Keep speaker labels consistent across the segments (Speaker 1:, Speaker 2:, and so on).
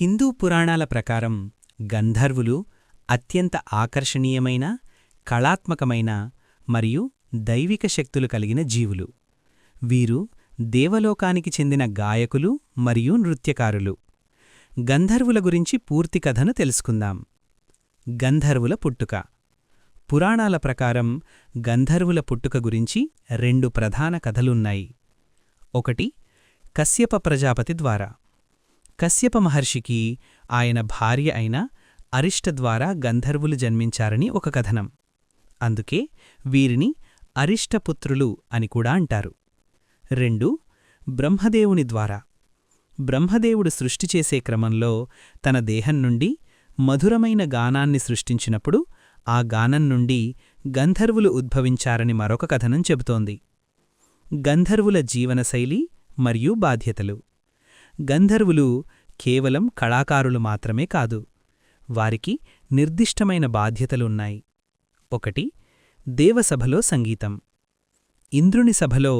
Speaker 1: హిందూ పురాణాల ప్రకారం గంధర్వులు అత్యంత ఆకర్షణీయమైన కళాత్మకమైన మరియు దైవిక శక్తులు కలిగిన జీవులు. వీరు దేవలోకానికి చెందిన గాయకులు మరియు నృత్యకారులు. గంధర్వుల గురించి పూర్తి కథను తెలుసుకుందాం. గంధర్వుల పుట్టుక. పురాణాల ప్రకారం గంధర్వుల పుట్టుక గురించి రెండు ప్రధాన కథలున్నాయి. ఒకటి కశ్యప ప్రజాపతి ద్వారా. కశ్యప మహర్షికి ఆయన భార్య అయిన అరిష్ట ద్వారా గంధర్వులు జన్మించారని ఒక కథనం. అందుకే వీరిని అరిష్టపుత్రులు అని కూడా అంటారు. రెండు బ్రహ్మదేవుని ద్వారా. బ్రహ్మదేవుడు సృష్టి చేసే క్రమంలో తన దేహం నుండి మధురమైన గానాన్ని సృష్టించినప్పుడు ఆ గానం నుండి గంధర్వులు ఉద్భవించారని మరొక కథనం చెబుతోంది. గంధర్వుల జీవనశైలి మరియు బాధ్యతలు. గంధర్వులు కేవలం కళాకారులు మాత్రమే కాదు వారికి నిర్దిష్టమైన బాధ్యతలున్నాయి. ఒకటి దేవసభలో సంగీతం. ఇంద్రుని సభలో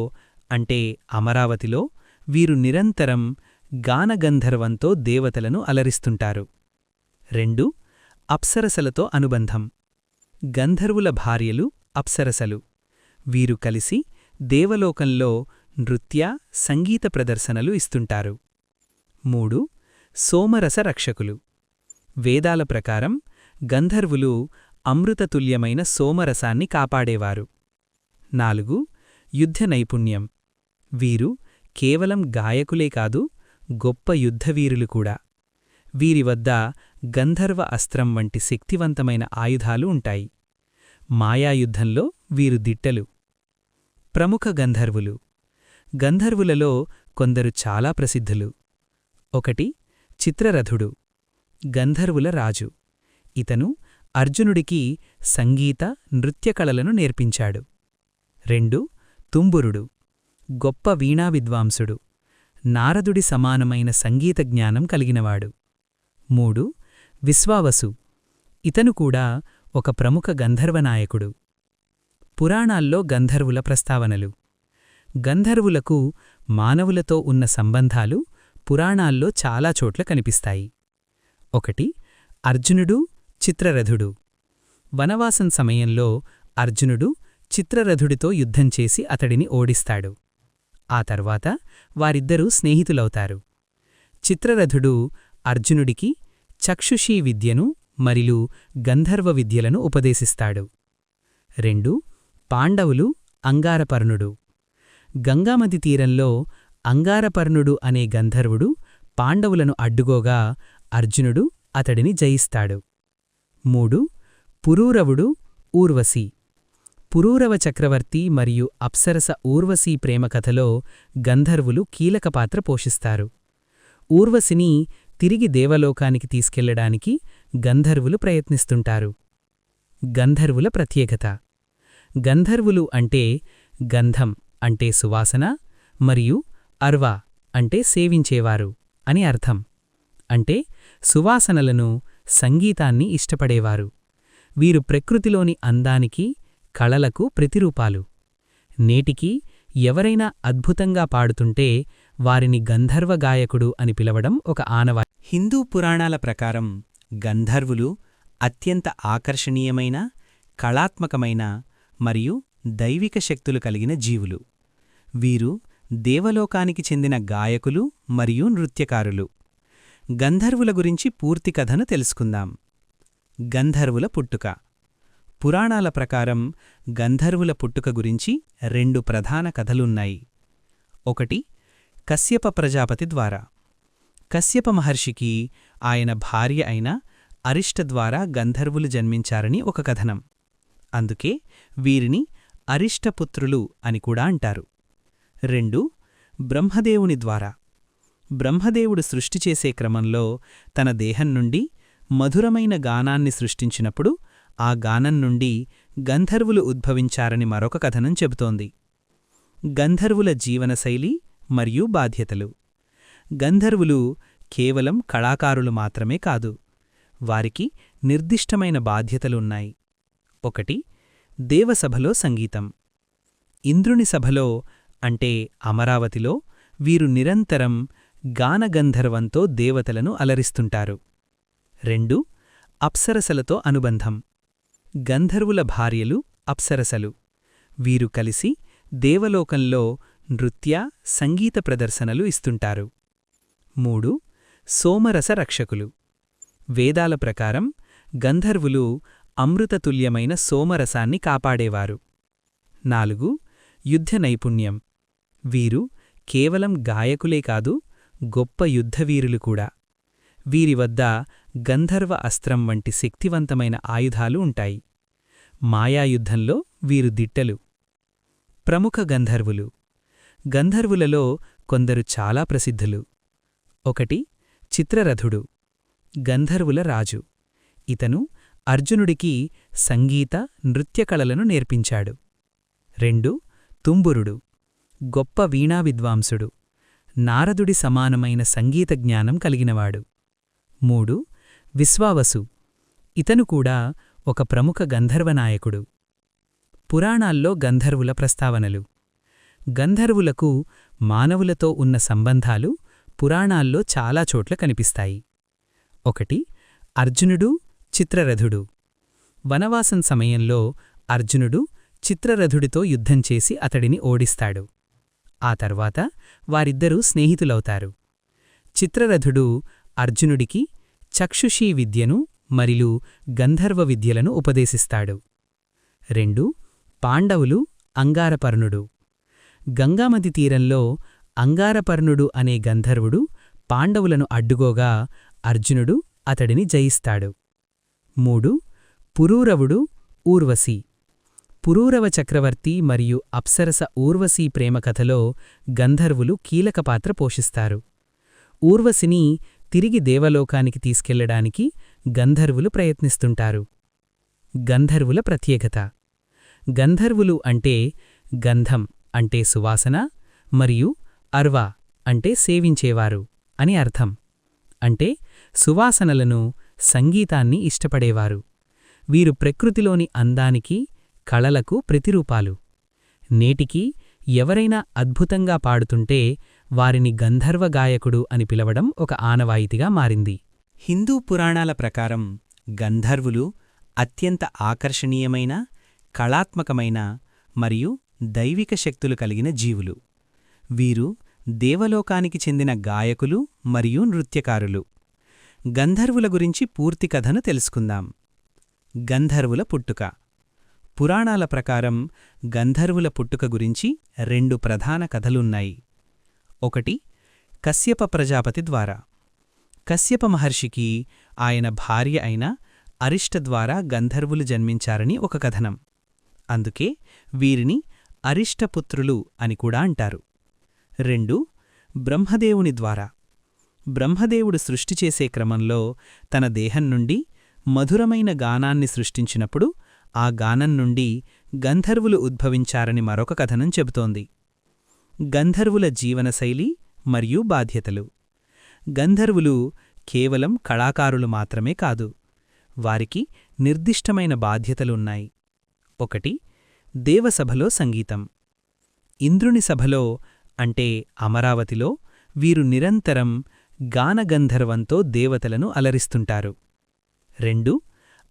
Speaker 1: అంటే అమరావతిలో వీరు నిరంతరం గానగంధర్వంతో దేవతలను అలరిస్తుంటారు. రెండు అప్సరసలతో అనుబంధం. గంధర్వుల భార్యలు అప్సరసలు. వీరు కలిసి దేవలోకంలో నృత్య సంగీత ప్రదర్శనలు ఇస్తుంటారు. మూడు సోమరస రక్షకులు. వేదాల ప్రకారం గంధర్వులు అమృతతుల్యమైన సోమరసాన్ని కాపాడేవారు. నాలుగు యుద్ధ నైపుణ్యం. వీరు కేవలం గాయకులే కాదు గొప్ప యుద్ధవీరులు కూడా. వీరి వద్ద గంధర్వ అస్త్రం వంటి శక్తివంతమైన ఆయుధాలు ఉంటాయి. మాయాయుద్ధంలో వీరు దిట్టలు. ప్రముఖ గంధర్వులు. గంధర్వులలో కొందరు చాలా ప్రసిద్ధులు. ఒకటి చిత్రరథుడు గంధర్వుల రాజు. ఇతను అర్జునుడికి సంగీత నృత్యకళలను నేర్పించాడు. రెండు తుంబురుడు గొప్ప వీణా విద్వాంసుడు నారదుడి సమానమైన సంగీత జ్ఞానం కలిగినవాడు. మూడు విశ్వావసు ఇతను కూడా ఒక ప్రముఖ గంధర్వనాయకుడు పురాణాల్లో గంధర్వుల ప్రస్తావనలు. గంధర్వులకు మానవులతో ఉన్న సంబంధాలు పురాణాల్లో చాలా చోట్ల కనిపిస్తాయి. ఒకటి అర్జునుడు చిత్రరథుడు. వనవాసం సమయంలో అర్జునుడు చిత్రరథుడితో యుద్ధం చేసి అతడిని ఓడిస్తాడు. ఆ తర్వాత వారిద్దరూ స్నేహితులవుతారు. చిత్రరథుడు అర్జునుడికి చక్షుషీ విద్యను మరియు గంధర్వ విద్యలను ఉపదేశిస్తాడు. రెండు పాండవులు అంగారపర్ణుడు. గంగామతి తీరంలో అంగారపర్ణుడు అనే గంధర్వుడు పాండవులను అడ్డుగోగా అర్జునుడు అతడిని జయిస్తాడు. మూడు పురూరవుడు ఊర్వశి. పురూరవ చక్రవర్తి మరియు అప్సరస ఊర్వశీ ప్రేమకథలో గంధర్వులు కీలక పాత్ర పోషిస్తారు. ఊర్వశిని తిరిగి దేవలోకానికి తీసుకెళ్ళడానికి గంధర్వులు ప్రయత్నిస్తుంటారు. గంధర్వుల ప్రత్యేకత. గంధర్వులు అంటే గంధం అంటే సువాసన మరియు అర్వా అంటే సేవించేవారు అని అర్థం. అంటే సువాసనలను సంగీతాన్ని ఇష్టపడేవారు. వీరు ప్రకృతిలోని అందానికి కళలకు ప్రతిరూపాలు. నేటికి ఎవరైనా అద్భుతంగా పాడుతుంటే వారిని గంధర్వ గాయకుడు అని పిలవడం ఒక ఆనవా హిందూ పురాణాల ప్రకారం గంధర్వులు అత్యంత ఆకర్షణీయమైన కళాత్మకమైన మరియు దైవిక శక్తులు కలిగిన జీవులు. వీరు దేవలోకానికి చెందిన గాయకులు మరియు నృత్యకారులు. గంధర్వుల గురించి పూర్తి కథను తెలుసుకుందాం. గంధర్వుల పుట్టుక. పురాణాల ప్రకారం గంధర్వుల పుట్టుక గురించి రెండు ప్రధాన కథలున్నాయి. ఒకటి కశ్యప ప్రజాపతి ద్వారా. కశ్యప మహర్షికి ఆయన భార్య అయిన అరిష్ట ద్వారా గంధర్వులు జన్మించారని ఒక కథనం. అందుకే వీరిని అరిష్టపుత్రులు అని కూడా అంటారు. రెండు బ్రహ్మదేవుని ద్వారా. బ్రహ్మదేవుడు సృష్టి చేసే క్రమంలో తన దేహం నుండి మధురమైన గానాన్ని సృష్టించినప్పుడు ఆ గానం నుండి గంధర్వులు ఉద్భవించారని మరొక కథనం చెబుతోంది. గంధర్వుల జీవనశైలి మరియు బాధ్యతలు. గంధర్వులు కేవలం కళాకారులు మాత్రమే కాదు వారికి నిర్దిష్టమైన బాధ్యతలున్నాయి. ఒకటి దేవసభలో సంగీతం. ఇంద్రుని సభలో అంటే అమరావతిలో వీరు నిరంతరం గానగంధర్వంతో దేవతలను అలరిస్తుంటారు. రెండు అప్సరసలతో అనుబంధం. గంధర్వుల భార్యలు అప్సరసలు. వీరు కలిసి దేవలోకంలో నృత్య సంగీత ప్రదర్శనలు ఇస్తుంటారు. మూడు సోమరస రక్షకులు. వేదాల ప్రకారం గంధర్వులు అమృతతుల్యమైన సోమరసాన్ని కాపాడేవారు. నాలుగు యుద్ధ నైపుణ్యం వీరు కేవలం గాయకులే కాదు గొప్ప యుద్ధవీరులు కూడా. వీరి వద్ద గంధర్వ అస్త్రం వంటి శక్తివంతమైన ఆయుధాలు ఉంటాయి. మాయాయుద్ధంలో వీరు దిట్టలు. ప్రముఖ గంధర్వులు. గంధర్వులలో కొందరు చాలా ప్రసిద్ధులు. ఒకటి చిత్రరథుడు. గంధర్వుల రాజు. ఇతను అర్జునుడికి సంగీత నృత్యకళలను నేర్పించాడు. రెండు తుంబురుడు. గొప్ప వీణా విద్వాంసుడు. నారదుడి సమానమైన సంగీత జ్ఞానం కలిగినవాడు. మూడు విశ్వావసు. ఇతను కూడా ఒక ప్రముఖ గంధర్వనాయకుడు. పురాణాల్లో గంధర్వుల ప్రస్తావనలు. గంధర్వులకు మానవులతో ఉన్న సంబంధాలు పురాణాల్లో చాలా చోట్ల కనిపిస్తాయి. ఒకటి అర్జునుడు చిత్రరథుడు. వనవాసం సమయంలో అర్జునుడు చిత్రరథుడితో యుద్ధం చేసి అతడిని ఓడిస్తాడు. ఆ తర్వాత వారిద్దరూ స్నేహితులవుతారు. చిత్రరథుడు అర్జునుడికి చక్షుషీ విద్యను మరియు గంధర్వ విద్యలను ఉపదేశిస్తాడు. రెండు పాండవులు అంగారపర్ణుడు. గంగామతి తీరంలో అంగారపర్ణుడు అనే గంధర్వుడు పాండవులను అడ్డుగోగా అర్జునుడు అతడిని జయిస్తాడు. మూడు పురూరవుడు ఊర్వశి. పురూరవ చక్రవర్తి మరియు అప్సరస ఊర్వశీ ప్రేమకథలో గంధర్వులు కీలక పాత్ర పోషిస్తారు. ఊర్వశిని తిరిగి దేవలోకానికి తీసుకెళ్ళడానికి గంధర్వులు ప్రయత్నిస్తుంటారు. గంధర్వుల ప్రత్యేకత. గంధర్వులు అంటే గంధం అంటే సువాసన మరియు అర్వా అంటే సేవించేవారు అని అర్థం. అంటే సువాసనలను సంగీతాన్ని ఇష్టపడేవారు. వీరు ప్రకృతిలోని అందానికి కళలకు ప్రతిరూపాలు. నేటికి ఎవరైనా అద్భుతంగా పాడుతుంటే వారిని గంధర్వ గాయకుడు అని పిలవడం ఒక ఆనవాయితీగా మారింది. హిందూ పురాణాల ప్రకారం గంధర్వులు అత్యంత ఆకర్షణీయమైన కళాత్మకమైన మరియు దైవిక శక్తులు కలిగిన జీవులు. వీరు దేవలోకానికి చెందిన గాయకులు మరియు నృత్యకారులు. గంధర్వుల గురించి పూర్తి కథను తెలుసుకుందాం. గంధర్వుల పుట్టుక. పురాణాల ప్రకారం గంధర్వుల పుట్టుక గురించి రెండు ప్రధాన కథలున్నాయి. ఒకటి కశ్యప ప్రజాపతి ద్వారా. కశ్యప మహర్షికి ఆయన భార్య అయిన అరిష్ట ద్వారా గంధర్వులు జన్మించారని ఒక కథనం. అందుకే వీరిని అరిష్టపుత్రులు అని కూడా అంటారు. రెండు బ్రహ్మదేవుని ద్వారా. బ్రహ్మదేవుడు సృష్టి చేసే క్రమంలో తన దేహం నుండి మధురమైన గానాన్ని సృష్టించినప్పుడు ఆ గానం నుండి గంధర్వులు ఉద్భవించారని మరొక కథనం చెబుతోంది. గంధర్వుల జీవనశైలి మరియు బాధ్యతలు. గంధర్వులు కేవలం కళాకారులు మాత్రమే కాదు వారికి నిర్దిష్టమైన బాధ్యతలున్నాయి ఒకటి దేవసభలో సంగీతం. ఇంద్రుని సభలో అంటే అమరావతిలో వీరు నిరంతరం గానగంధర్వంతో దేవతలను అలరిస్తుంటారు. రెండు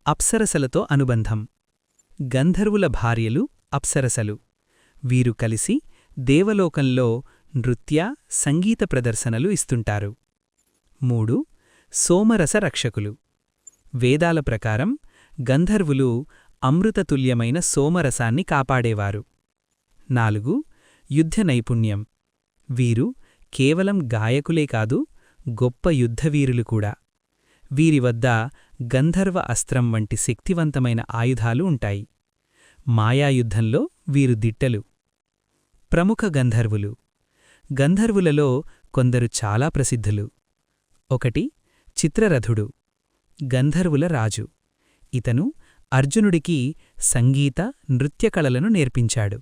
Speaker 1: అప్సరసలతో అనుబంధం. గంధర్వుల భార్యలు అప్సరసలు. వీరు కలిసి దేవలోకంలో నృత్య సంగీత ప్రదర్శనలు ఇస్తుంటారు. మూడు సోమరస రక్షకులు. వేదాల ప్రకారం గంధర్వులు అమృతతుల్యమైన సోమరసాన్ని కాపాడేవారు. నాలుగు యుద్ధ నైపుణ్యం. వీరు కేవలం గాయకులే కాదు గొప్ప యుద్ధవీరులు కూడా. వీరి వద్ద గంధర్వ అస్త్రం వంటి శక్తివంతమైన ఆయుధాలు ఉంటాయి. మాయాయుద్ధంలో వీరు దిట్టలు. ప్రముఖ గంధర్వులు. గంధర్వులలో కొందరు చాలా ప్రసిద్ధులు. ఒకటి చిత్రరథుడు. గంధర్వుల రాజు. ఇతను అర్జునుడికి సంగీత నృత్యకళలను నేర్పించాడు.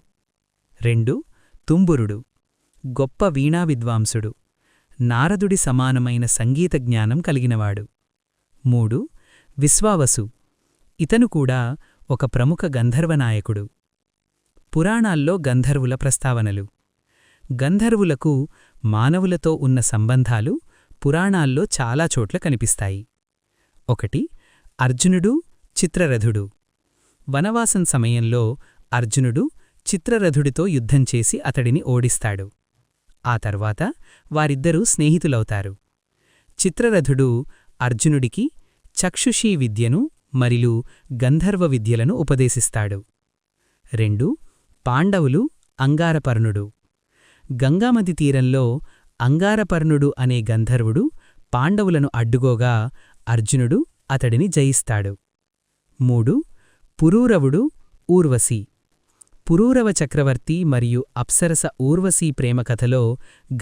Speaker 1: రెండు తుంబురుడు. గొప్ప వీణా విద్వాంసుడు. నారదుడి సమానమైన సంగీత జ్ఞానం కలిగినవాడు. మూడు విశ్వావసు. ఇతను కూడా ఒక ప్రముఖ గంధర్వనాయకుడు పురాణాల్లో గంధర్వుల ప్రస్తావనలు. గంధర్వులకు మానవులతో ఉన్న సంబంధాలు పురాణాల్లో చాలా చోట్ల కనిపిస్తాయి. ఒకటి అర్జునుడు చిత్రరథుడు. వనవాసం సమయంలో అర్జునుడు చిత్రరథుడితో యుద్ధం చేసి అతడిని ఓడిస్తాడు. ఆ తర్వాత వారిద్దరూ స్నేహితులవుతారు. చిత్రరథుడు అర్జునుడికి చక్షుషీ విద్యను మరియు గంధర్వ విద్యలను ఉపదేశిస్తాడు. రెండు పాండవులు అంగారపర్ణుడు. గంగామతి తీరంలో అంగారపర్ణుడు అనే గంధర్వుడు పాండవులను అడ్డుగోగా అర్జునుడు అతడిని జయిస్తాడు. మూడు పురూరవుడు ఊర్వశి. పురూరవ చక్రవర్తి మరియు అప్సరస ఊర్వశీ ప్రేమకథలో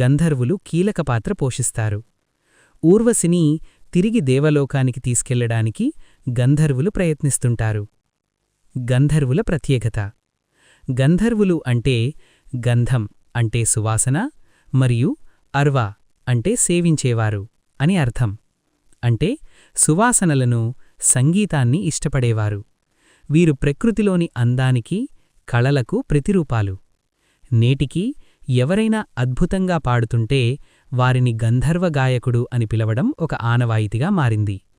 Speaker 1: గంధర్వులు కీలక పాత్ర పోషిస్తారు. ఊర్వశిని తిరిగి దేవలోకానికి తీసుకెళ్ళడానికి గంధర్వులు ప్రయత్నిస్తుంటారు. గంధర్వుల ప్రత్యేకత. గంధర్వులు అంటే గంధం అంటే సువాసన మరియు అర్వ అంటే సేవించేవారు అని అర్థం. అంటే సువాసనలను సంగీతాన్ని ఇష్టపడేవారు. వీరు ప్రకృతిలోని అందానికి కళలకు ప్రతిరూపాలు. నేటికి ఎవరైనా అద్భుతంగా పాడుతుంటే వారిని గంధర్వ గాయకుడు అని పిలవడం ఒక ఆనవాయితీగా మారింది.